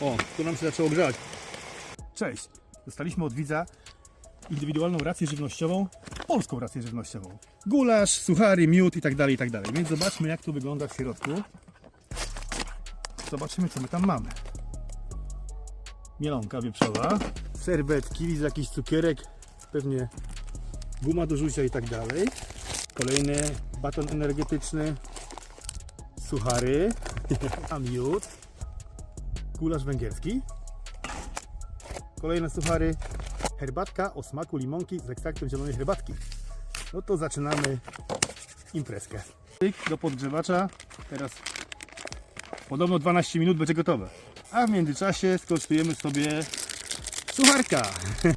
O, to nam się zaczęło grzać. Cześć. Dostaliśmy od widza indywidualną rację żywnościową, polską rację żywnościową. Gulasz, suchary, miód i tak dalej, i tak dalej. Więc zobaczmy jak to wygląda w środku. Zobaczymy co my tam mamy. Mielonka wieprzowa, serwetki, widzę jakiś cukierek, pewnie guma do rzucia i tak dalej. Kolejny baton energetyczny, suchary, a miód, gulasz węgierski, kolejne suchary, herbatka o smaku limonki z ekstraktem zielonej herbatki. No to zaczynamy imprezkę. Tyk do podgrzewacza, teraz podobno 12 minut będzie gotowe. A w międzyczasie skosztujemy sobie sucharka.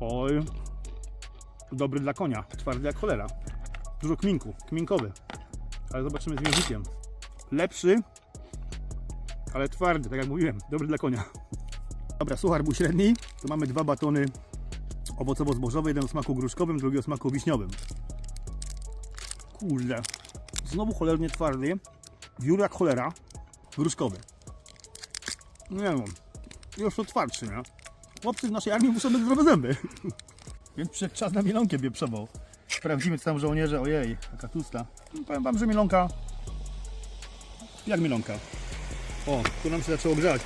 Oj, dobry dla konia, twardy jak cholera. Dużo kminku, kminkowy. Ale zobaczymy z mięsikiem. Lepszy, ale twardy, tak jak mówiłem, dobry dla konia. Dobra, suchar był średni. Tu mamy dwa batony owocowo-zbożowe, jeden o smaku gruszkowym, drugi o smaku wiśniowym. Kurde, znowu cholernie twardy, wiór jak cholera, gruszkowy. Nie wiem, już to twardszy, nie? Chłopcy w naszej armii muszą mieć zdrowe zęby. Więc przyszedł czas na mielonkę wieprzową. Sprawdzimy co tam żołnierze, ojej, jaka tłusta. No, Powiem wam, że mielonka... Jak mielonka? O, tu nam się zaczęło grzać.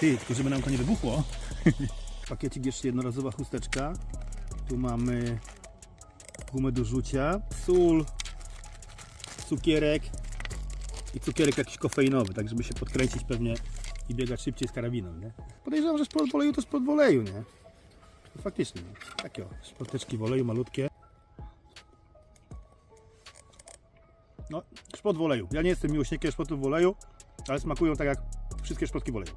Ty, tylko żeby nam to nie wybuchło. Pakiecik jeszcze jednorazowa chusteczka. Tu mamy gumę do rzucia, sól, cukierek i cukierek jakiś kofeinowy, tak żeby się podkręcić pewnie i biegać szybciej z karabiną, nie? Podejrzewam, że szpot w oleju to szpot w oleju, nie? No faktycznie, takie o, w oleju malutkie. No, szpot w oleju. Ja nie jestem miłośnikiem szpotów w oleju, ale smakują tak jak wszystkie szpotki w oleju.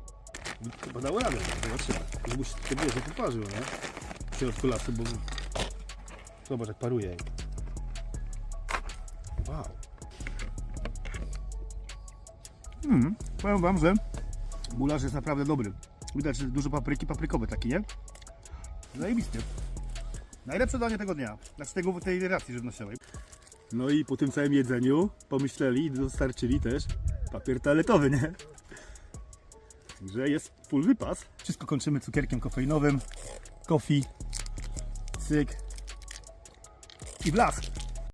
Chyba dało radę, zobaczymy. Żeby się tego nie poparzył, nie? W środku lasu, bo... Zobacz jak paruje. Wow. Mm, powiem wam, że gulasz jest naprawdę dobry. Widać, że dużo papryki, paprykowy taki, nie? Zajebisty. Najlepsze danie tego dnia. Znaczy tego, tej racji żywnościowej. No i po tym całym jedzeniu pomyśleli i dostarczyli też papier toaletowy, nie? Także jest full wypas. Wszystko kończymy cukierkiem kofeinowym. Kofi. Cyk. I blask.